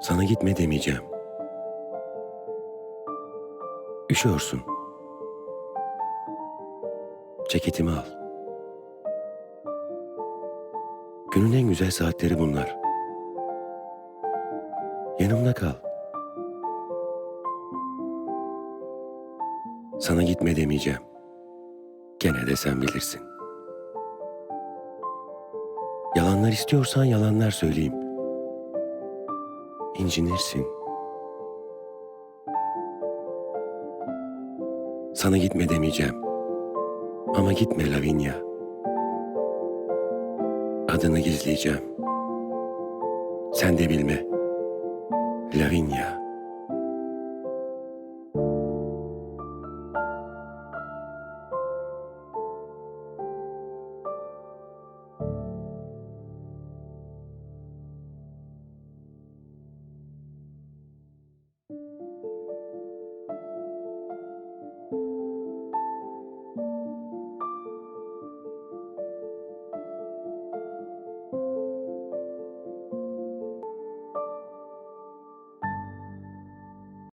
Sana gitme demeyeceğim. Üşüyorsun. Ceketimi al. Günün en güzel saatleri bunlar. Yanımda kal. Sana gitme demeyeceğim. Gene de sen bilirsin. Yalanlar istiyorsan yalanlar söyleyeyim. İncinirsin. Sana gitme demeyeceğim. Ama gitme Lavinia. Adını gizleyeceğim. Sen de bilme. Lavinia.